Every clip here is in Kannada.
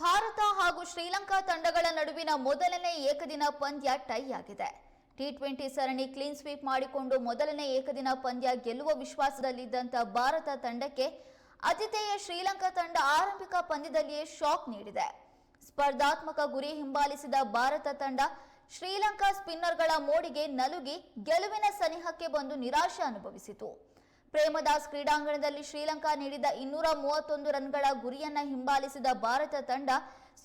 ಹಾಗೂ ಶ್ರೀಲಂಕಾ ತಂಡಗಳ ನಡುವಿನ ಮೊದಲನೇ ಏಕದಿನ ಪಂದ್ಯ ಟೈ ಆಗಿದೆ ಟಿ ಟ್ವೆಂಟಿ ಸರಣಿ ಕ್ಲೀನ್ ಸ್ವೀಪ್ ಮಾಡಿಕೊಂಡು ಮೊದಲನೇ ಏಕದಿನ ಪಂದ್ಯ ಗೆಲ್ಲುವ ವಿಶ್ವಾಸದಲ್ಲಿದ್ದಂಥ ಭಾರತ ತಂಡಕ್ಕೆ ಆತಿಥೇಯ ಶ್ರೀಲಂಕಾ ತಂಡ ಆರಂಭಿಕ ಪಂದ್ಯದಲ್ಲಿಯೇ ಶಾಕ್ ನೀಡಿದೆ. ಸ್ಪರ್ಧಾತ್ಮಕ ಗುರಿ ಹಿಂಬಾಲಿಸಿದ ಭಾರತ ತಂಡ ಶ್ರೀಲಂಕಾ ಸ್ಪಿನ್ನರ್ಗಳ ಮೋಡಿಗೆ ನಲುಗಿ ಗೆಲುವಿನ ಸನಿಹಕ್ಕೆ ಬಂದು ನಿರಾಶೆ ಅನುಭವಿಸಿತು. ಪ್ರೇಮದಾಸ್ ಕ್ರೀಡಾಂಗಣದಲ್ಲಿ ಶ್ರೀಲಂಕಾ ನೀಡಿದ ಇನ್ನೂರ ಮೂವತ್ತೊಂದು ರನ್ಗಳ ಗುರಿಯನ್ನ ಹಿಂಬಾಲಿಸಿದ ಭಾರತ ತಂಡ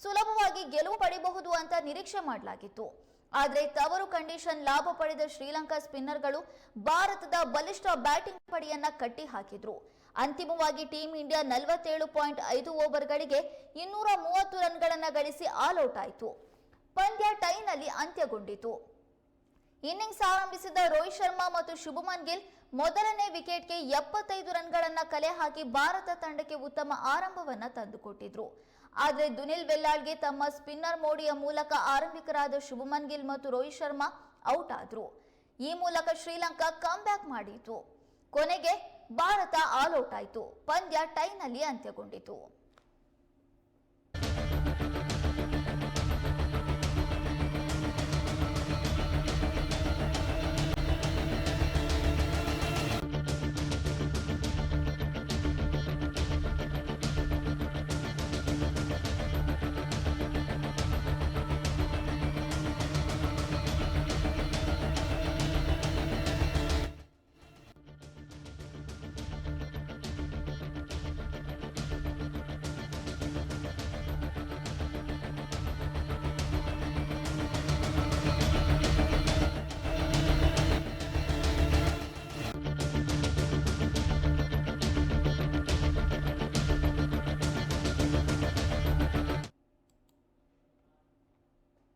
ಸುಲಭವಾಗಿ ಗೆಲುವು ಪಡೆಯಬಹುದು ಅಂತ ನಿರೀಕ್ಷೆ ಮಾಡಲಾಗಿತ್ತು. ಆದರೆ ತವರು ಕಂಡೀಷನ್ ಲಾಭ ಪಡೆದ ಶ್ರೀಲಂಕಾ ಸ್ಪಿನ್ನರ್ಗಳು ಭಾರತದ ಬಲಿಷ್ಠ ಬ್ಯಾಟಿಂಗ್ ಪಡೆಯನ್ನ ಕಟ್ಟಿ ಹಾಕಿದ್ರು ಅಂತಿಮವಾಗಿ ಟೀಂ ಇಂಡಿಯಾ ನಲವತ್ತೇಳು ಪಾಯಿಂಟ್ ಐದು ಓವರ್ಗಳಿಗೆ ಇನ್ನೂರ ಮೂವತ್ತು ರನ್ಗಳನ್ನು ಗಳಿಸಿ ಆಲ್ಔಟ್ ಆಯಿತು. ಪಂದ್ಯ ಟೈನಲ್ಲಿ ಅಂತ್ಯಗೊಂಡಿತು. ಇನ್ನಿಂಗ್ಸ್ ಆರಂಭಿಸಿದ ರೋಹಿತ್ ಶರ್ಮಾ ಮತ್ತು ಶುಭಮನ್ ಗಿಲ್ ಮೊದಲನೇ ವಿಕೆಟ್ಗೆ ಎಪ್ಪತ್ತೈದು ರನ್ಗಳನ್ನು ಕಲೆ ಹಾಕಿ ಭಾರತ ತಂಡಕ್ಕೆ ಉತ್ತಮ ಆರಂಭವನ್ನ ತಂದುಕೊಟ್ಟಿದ್ರು. ಆದರೆ ದುನಿಲ್ ವೆಲ್ಲಾಳ್ಗೆ ತಮ್ಮ ಸ್ಪಿನ್ನರ್ ಮೋಡಿಯ ಮೂಲಕ ಆರಂಭಿಕರಾದ ಶುಭಮನ್ ಗಿಲ್ ಮತ್ತು ರೋಹಿತ್ ಶರ್ಮಾ ಔಟ್ ಆದ್ರು. ಈ ಮೂಲಕ ಶ್ರೀಲಂಕಾ ಕಮ್ಬ್ಯಾಕ್ ಮಾಡಿತು ಕೊನೆಗೆ ಭಾರತ ಆಲ್ ಔಟ್ ಆಯಿತು. ಪಂದ್ಯ ಟೈನಲ್ಲಿ ಅಂತ್ಯಗೊಂಡಿತು.